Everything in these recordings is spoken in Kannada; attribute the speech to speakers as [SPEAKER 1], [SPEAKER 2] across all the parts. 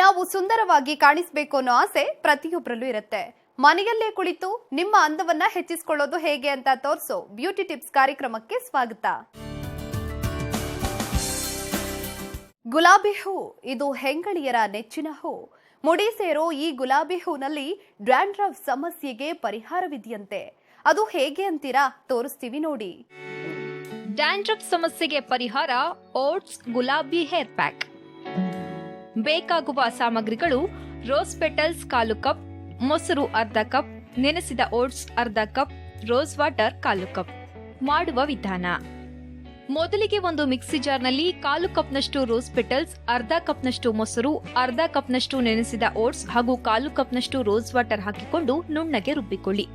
[SPEAKER 1] ನಾವು ಸುಂದರವಾಗಿ ಕಾಣಿಸಬೇಕು ಅನ್ನೋ ಆಸೆ ಪ್ರತಿಯೊಬ್ಬರಲ್ಲೂ ಇರುತ್ತೆ. ಮನೆಯಲ್ಲೇ ಕುಳಿತು ನಿಮ್ಮ ಅಂದವನ್ನ ಹೆಚ್ಚಿಸಿಕೊಳ್ಳೋದು ಹೇಗೆ ಅಂತ ತೋರಿಸೋ ಬ್ಯೂಟಿ ಟಿಪ್ಸ್ ಕಾರ್ಯಕ್ರಮಕ್ಕೆ ಸ್ವಾಗತ. ಗುಲಾಬಿ ಹೂ, ಇದು ಹೆಂಗಳಿಯರ ನೆಚ್ಚಿನ ಹೂ. ಮುಡಿ ಸೇರೋ ಈ ಗುಲಾಬಿ ಹೂನಲ್ಲಿ ಡ್ರ್ಯಾಂಡ್ರಫ್ ಸಮಸ್ಯೆಗೆ ಪರಿಹಾರವಿದೆಯಂತೆ. ಅದು ಹೇಗೆ ಅಂತೀರಾ ತೋರಿಸ್ತೀವಿ ನೋಡಿ.
[SPEAKER 2] ಡ್ಯಾಂಡ್ರಫ್ ಸಮಸ್ಯೆಗೆ ಪರಿಹಾರ ಓಟ್ಸ್ ಗುಲಾಬಿ ಹೇರ್ ಪ್ಯಾಕ್. ಬೇಕಾಗುವ ಸಾಮಗ್ರಿಗಳು ರೋಸ್ ಪೆಟಲ್ಸ್ ಕಾಲು ಕಪ್, ಮೊಸರು ಅರ್ಧ ಕಪ್, ನೆನೆಸಿದ ಓಟ್ಸ್ ಅರ್ಧ ಕಪ್, ರೋಸ್ ವಾಟರ್ ಕಾಲು ಕಪ್ ಮಾಡುವ ವಿಧಾನ. ಮೊದಲಿಗೆ ಒಂದು ಮಿಕ್ಸಿ ಜಾರ್ನಲ್ಲಿ ಕಾಲು ಕಪ್ನಷ್ಟು ರೋಸ್ ಪೆಟಲ್ಸ್, ಅರ್ಧ ಕಪ್ನಷ್ಟು ಮೊಸರು, ಅರ್ಧ ಕಪ್ನಷ್ಟು ನೆನೆಸಿದ ಓಟ್ಸ್ ಹಾಗೂ ಕಾಲು ಕಪ್ನಷ್ಟು ರೋಸ್ ವಾಟರ್ ಹಾಕಿಕೊಂಡು ನುಣ್ಣಗೆ ರುಬ್ಬಿಕೊಳ್ಳಿ.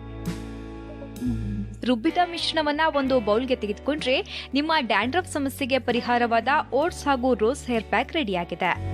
[SPEAKER 2] ರುಬ್ಬಿದ ಮಿಶ್ರಣವನ್ನ ಒಂದು ಬೌಲ್ಗೆ ತೆಗೆದುಕೊಂಡ್ರೆ ನಿಮ್ಮ ಡ್ಯಾಂಡ್ರಫ್ ಸಮಸ್ಯೆಗೆ ಪರಿಹಾರವಾದ ಓಟ್ಸ್ ಹಾಗೂ ರೋಸ್ ಹೇರ್ ಪ್ಯಾಕ್ ರೆಡಿಯಾಗಿದೆ.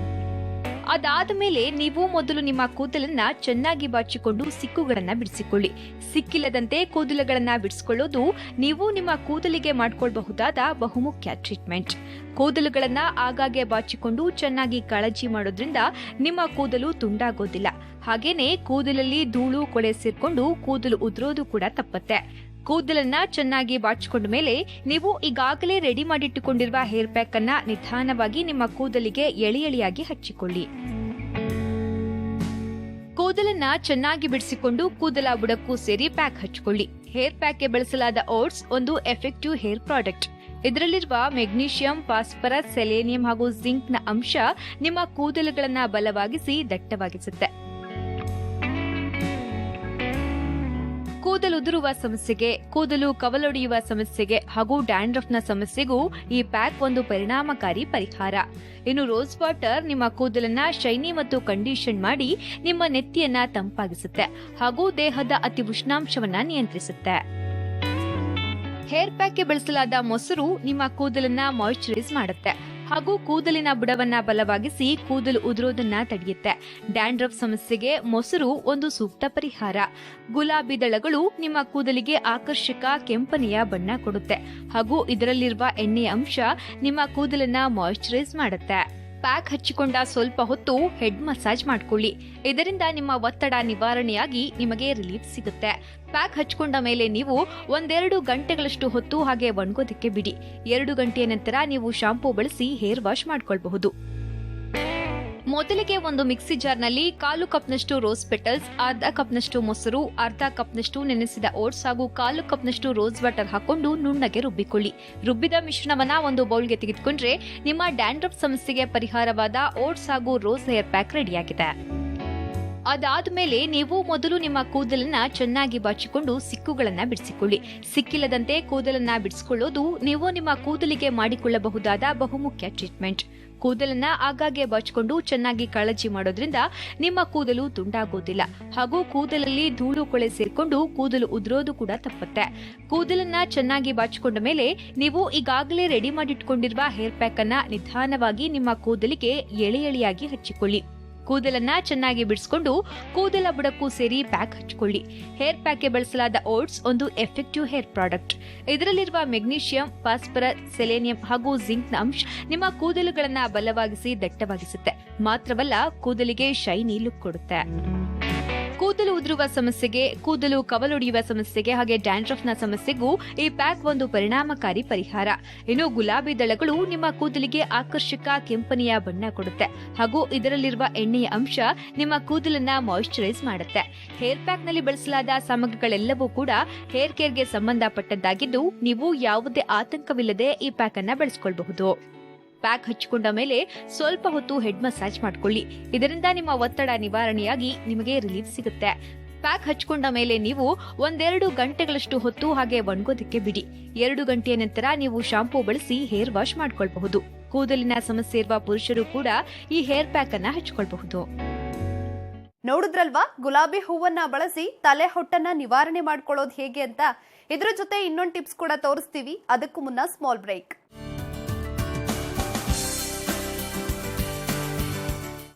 [SPEAKER 2] ಅದಾದ ಮೇಲೆ ನೀವು ಮೊದಲು ನಿಮ್ಮ ಕೂದಲನ್ನ ಚೆನ್ನಾಗಿ ಬಾಚಿಕೊಂಡು ಸಿಕ್ಕುಗಳನ್ನ ಬಿಡಿಸಿಕೊಳ್ಳಿ. ಸಿಕ್ಕಿಲ್ಲದಂತೆ ಕೂದಲುಗಳನ್ನ ಬಿಡಿಸಿಕೊಳ್ಳೋದು ನೀವು ನಿಮ್ಮ ಕೂದಲಿಗೆ ಮಾಡ್ಕೊಳ್ಬಹುದಾದ ಬಹುಮುಖ್ಯ ಟ್ರೀಟ್ಮೆಂಟ್. ಕೂದಲುಗಳನ್ನ ಆಗಾಗ್ಗೆ ಬಾಚಿಕೊಂಡು ಚೆನ್ನಾಗಿ ಕಾಳಜಿ ಮಾಡೋದ್ರಿಂದ ನಿಮ್ಮ ಕೂದಲು ತುಂಡಾಗೋದಿಲ್ಲ. ಹಾಗೇನೆ ಕೂದಲಲ್ಲಿ ಧೂಳು, ಕೊಳೆ ಸೇರ್ಕೊಂಡು ಕೂದಲು ಉದುರೋದು ಕೂಡ ತಪ್ಪತ್ತೆ. ಕೂದಲನ್ನ ಚೆನ್ನಾಗಿ ಬಾಚಿಕೊಂಡ ಮೇಲೆ ನೀವು ಈಗಾಗಲೇ ರೆಡಿ ಮಾಡಿಟ್ಟುಕೊಂಡಿರುವ ಹೇರ್ ಪ್ಯಾಕ್ ಅನ್ನ ನಿಧಾನವಾಗಿ ನಿಮ್ಮ ಕೂದಲಿಗೆ ಎಳೆ ಎಳೆಯಾಗಿ ಹಚ್ಚಿಕೊಳ್ಳಿ. ಕೂದಲನ್ನ ಚೆನ್ನಾಗಿ ಬಿಡಿಸಿಕೊಂಡು ಕೂದಲ ಬುಡಕ್ಕೂ ಸೇರಿ ಪ್ಯಾಕ್ ಹಚ್ಚಿಕೊಳ್ಳಿ. ಹೇರ್ ಪ್ಯಾಕ್ಗೆ ಬಳಸಲಾದ ಓಟ್ಸ್ ಒಂದು ಎಫೆಕ್ಟಿವ್ ಹೇರ್ ಪ್ರಾಡಕ್ಟ್ ಇದರಲ್ಲಿರುವ ಮೆಗ್ನೀಷಿಯಂ ಫಾಸ್ಫರಸ್ ಸೆಲೇನಿಯಂ ಹಾಗೂ ಜಿಂಕ್ನ ಅಂಶ ನಿಮ್ಮ ಕೂದಲುಗಳನ್ನ ಬಲವಾಗಿಸಿ ದಟ್ಟವಾಗಿಸುತ್ತೆ. ಕೂದಲು ಉದುರುವ ಸಮಸ್ಯೆಗೆ, ಕೂದಲು ಕವಲೊಡೆಯುವ ಸಮಸ್ಯೆಗೆ ಹಾಗೂ ಡ್ಯಾಂಡ್ರಫ್ನ ಸಮಸ್ಯೆಗೂ ಈ ಪ್ಯಾಕ್ ಒಂದು ಪರಿಣಾಮಕಾರಿ ಪರಿಹಾರ. ಇನ್ನು ರೋಸ್ ವಾಟರ್ ನಿಮ್ಮ ಕೂದಲನ್ನ ಶೈನಿ ಮತ್ತು ಕಂಡೀಷನ್ ಮಾಡಿ ನಿಮ್ಮ ನೆತ್ತಿಯನ್ನ ತಂಪಾಗಿಸುತ್ತೆ ಹಾಗೂ ದೇಹದ ಅತಿ ಉಷ್ಣಾಂಶವನ್ನ ನಿಯಂತ್ರಿಸುತ್ತೆ. ಹೇರ್ ಪ್ಯಾಕ್ಗೆ ಬಳಸಲಾದ ಮೊಸರು ನಿಮ್ಮ ಕೂದಲನ್ನ ಮಾಯಿಶ್ಚರೈಸ್ ಮಾಡುತ್ತೆ. ಹಾಗೂ ಕೂದಲಿನ ಬುಡವನ್ನ ಬಲವಾಗಿಸಿ ಕೂದಲು ಉದುರೋದನ್ನ ತಡೆಯುತ್ತೆ. ಡ್ಯಾಂಡ್ರಫ್ ಸಮಸ್ಯೆಗೆ ಮೊಸರು ಒಂದು ಸೂಕ್ತ ಪರಿಹಾರ. ಗುಲಾಬಿ ದಳಗಳು ನಿಮ್ಮ ಕೂದಲಿಗೆ ಆಕರ್ಷಕ ಕೆಂಪನೆಯ ಬಣ್ಣ ಕೊಡುತ್ತೆ. ಹಾಗೂ ಇದರಲ್ಲಿರುವ ಎಣ್ಣೆಯ ಅಂಶ ನಿಮ್ಮ ಕೂದಲನ್ನ ಮಾಯಿಶ್ಚರೈಸ್ ಮಾಡುತ್ತೆ. ಪ್ಯಾಕ್ ಹಚ್ಚಿಕೊಂಡ ಸ್ವಲ್ಪ ಹೊತ್ತು ಹೆಡ್ ಮಸಾಜ್ ಮಾಡಿಕೊಳ್ಳಿ. ಇದರಿಂದ ನಿಮ್ಮ ಒತ್ತಡ ನಿವಾರಣೆಯಾಗಿ ನಿಮಗೆ ರಿಲೀಫ್ ಸಿಗುತ್ತೆ. ಪ್ಯಾಕ್ ಹಚ್ಕೊಂಡ ಮೇಲೆ ನೀವು ಒಂದೆರಡು ಗಂಟೆಗಳಷ್ಟು ಹೊತ್ತು ಹಾಗೆ ಒಣಗೋದಕ್ಕೆ ಬಿಡಿ. ಎರಡು ಗಂಟೆಯ ನಂತರ ನೀವು ಶಾಂಪೂ ಬಳಸಿ ಹೇರ್ ವಾಶ್ ಮಾಡ್ಕೊಳ್ಬಹುದು. ಮೊದಲಿಗೆ ಒಂದು ಮಿಕ್ಸಿ ಜಾರ್ನಲ್ಲಿ ಕಾಲು ಕಪ್ನಷ್ಟು ರೋಸ್ ಪೆಟಲ್ಸ್, ಅರ್ಧ ಕಪ್ನಷ್ಟು ಮೊಸರು, ಅರ್ಧ ಕಪ್ನಷ್ಟು ನೆನೆಸಿದ ಓಟ್ಸ್ ಹಾಗೂ ಕಾಲು ಕಪ್ನಷ್ಟು ರೋಸ್ ವಾಟರ್ ಹಾಕೊಂಡು ನುಣ್ಣಗೆ ರುಬ್ಬಿಕೊಳ್ಳಿ. ರುಬ್ಬಿದ ಮಿಶ್ರಣವನ್ನ ಒಂದು ಬೌಲ್ಗೆ ತೆಗೆದುಕೊಂಡ್ರೆ ನಿಮ್ಮ ಡ್ಯಾಂಡ್ರಫ್ ಸಮಸ್ಯೆಗೆ ಪರಿಹಾರವಾದ ಓಟ್ಸ್ ಹಾಗೂ ರೋಸ್ ಹೇರ್ ಪ್ಯಾಕ್ ರೆಡಿಯಾಗಿದೆ. ಅದಾದ್ಮೇಲೆ ನೀವು ಮೊದಲು ನಿಮ್ಮ ಕೂದಲನ್ನ ಚೆನ್ನಾಗಿ ಬಾಚಿಕೊಂಡು ಸಿಕ್ಕುಗಳನ್ನ ಬಿಡಿಸಿಕೊಳ್ಳಿ. ಸಿಕ್ಕಿಲ್ಲದಂತೆ ಕೂದಲನ್ನ ಬಿಡಿಸಿಕೊಳ್ಳೋದು ನೀವು ನಿಮ್ಮ ಕೂದಲಿಗೆ ಮಾಡಿಕೊಳ್ಳಬಹುದಾದ ಬಹುಮುಖ್ಯ ಟ್ರೀಟ್ಮೆಂಟ್. ಕೂದಲನ್ನ ಆಗಾಗ್ಗೆ ಬಾಚಿಕೊಂಡು ಚೆನ್ನಾಗಿ ಕಾಳಜಿ ಮಾಡೋದ್ರಿಂದ ನಿಮ್ಮ ಕೂದಲು ತುಂಡಾಗೋದಿಲ್ಲ. ಹಾಗೂ ಕೂದಲಲ್ಲಿ ಧೂಳು ಕೊಳೆ ಸೇರಿಕೊಂಡು ಕೂದಲು ಉದುರೋದು ಕೂಡ ತಪ್ಪುತ್ತೆ. ಕೂದಲನ್ನ ಚೆನ್ನಾಗಿ ಬಾಚಿಕೊಂಡ ಮೇಲೆ ನೀವು ಈಗಾಗಲೇ ರೆಡಿ ಮಾಡಿಟ್ಕೊಂಡಿರುವ ಹೇರ್ ಪ್ಯಾಕ್ ಅನ್ನ ನಿಧಾನವಾಗಿ ನಿಮ್ಮ ಕೂದಲಿಗೆ ಎಳೆ ಎಳೆಯಾಗಿ ಹಚ್ಚಿಕೊಳ್ಳಿ. ಕೂದಲನ್ನ ಚೆನ್ನಾಗಿ ಬಿಡಿಸಿಕೊಂಡು ಕೂದಲ ಬುಡಕ್ಕೂ ಸೇರಿ ಪ್ಯಾಕ್ ಹಚ್ಕೊಳ್ಳಿ. ಹೇರ್ ಪ್ಯಾಕ್ಗೆ ಬಳಸಲಾದ ಓಟ್ಸ್ ಒಂದು ಎಫೆಕ್ಟಿವ್ ಹೇರ್ ಪ್ರಾಡಕ್ಟ್. ಇದರಲ್ಲಿರುವ ಮೆಗ್ನೀಷಿಯಂ, ಫಾಸ್ಫರಸ್, ಸೆಲೆನಿಯಂ ಹಾಗೂ ಜಿಂಕ್ ಅಂಶ ನಿಮ್ಮ ಕೂದಲುಗಳನ್ನ ಬಲವಾಗಿಸಿ ದಟ್ಟವಾಗಿಸುತ್ತೆ. ಮಾತ್ರವಲ್ಲ ಕೂದಲಿಗೆ ಶೈನಿ ಲುಕ್ ಕೊಡುತ್ತೆ. ಕೂದಲು ಉದುರುವ ಸಮಸ್ಯೆಗೆ, ಕೂದಲು ಕವಲೊಡೆಯುವ ಸಮಸ್ಯೆಗೆ ಹಾಗೆ ಡ್ಯಾಂಡ್ರಫ್ನ ಸಮಸ್ಯೆಗೂ ಈ ಪ್ಯಾಕ್ ಒಂದು ಪರಿಣಾಮಕಾರಿ ಪರಿಹಾರ. ಇನ್ನು ಗುಲಾಬಿ ದಳಗಳು ನಿಮ್ಮ ಕೂದಲಿಗೆ ಆಕರ್ಷಕ ಕೆಂಪನೆಯ ಬಣ್ಣ ಕೊಡುತ್ತೆ. ಹಾಗೂ ಇದರಲ್ಲಿರುವ ಎಣ್ಣೆಯ ಅಂಶ ನಿಮ್ಮ ಕೂದಲನ್ನ ಮಾಯಿಶ್ಚರೈಸ್ ಮಾಡುತ್ತೆ. ಹೇರ್ ಪ್ಯಾಕ್ನಲ್ಲಿ ಬಳಸಲಾದ ಸಾಮಗ್ರಿಗಳೆಲ್ಲವೂ ಕೂಡ ಹೇರ್ ಕೇರ್ಗೆ ಸಂಬಂಧಪಟ್ಟದ್ದಾಗಿದ್ದು, ನೀವು ಯಾವುದೇ ಆತಂಕವಿಲ್ಲದೆ ಈ ಪ್ಯಾಕ್ ಅನ್ನ ಬಳಸಿಕೊಳ್ಳಬಹುದು ಪ್ಯಾಕ್ ಹಚ್ಚಿಕೊಂಡ ಮೇಲೆ ಸ್ವಲ್ಪ ಹೊತ್ತು ಹೆಡ್ ಮಸಾಜ್ ಮಾಡ್ಕೊಳ್ಳಿ. ಇದರಿಂದ ನಿಮ್ಮ ಒತ್ತಡ ನಿವಾರಣೆಯಾಗಿ ನಿಮಗೆ ರಿಲೀಫ್ ಸಿಗುತ್ತೆ. ಪ್ಯಾಕ್ ಹಚ್ಕೊಂಡ ಮೇಲೆ ನೀವು ಒಂದೆರಡು ಗಂಟೆಗಳಷ್ಟು ಹೊತ್ತು ಹಾಗೆ ಒಣಗೋದಕ್ಕೆ ಬಿಡಿ. ಎರಡು ಗಂಟೆಯ ನಂತರ ನೀವು ಶಾಂಪೂ ಬಳಸಿ ಹೇರ್ ವಾಶ್ ಮಾಡ್ಕೊಳ್ಬಹುದು. ಕೂದಲಿನ ಸಮಸ್ಯೆ ಇರುವ ಪುರುಷರು ಕೂಡ ಈ ಹೇರ್ ಪ್ಯಾಕ್ ಅನ್ನ ಹಚ್ಕೊಳ್ಬಹುದು.
[SPEAKER 1] ನೋಡಿದ್ರಲ್ವಾ? ಗುಲಾಬಿ ಹೂವನ್ನ ಬಳಸಿ ತಲೆ ಹೊಟ್ಟನ್ನ ನಿವಾರಣೆ ಮಾಡ್ಕೊಳ್ಳೋದು ಹೇಗೆ ಅಂತ? ಇದ್ರ ಜೊತೆ ಇನ್ನೊಂದು ಟಿಪ್ಸ್ ಕೂಡ ತೋರಿಸ್ತೀವಿ. ಅದಕ್ಕೂ ಮುನ್ನ ಸ್ಮಾಲ್ ಬ್ರೇಕ್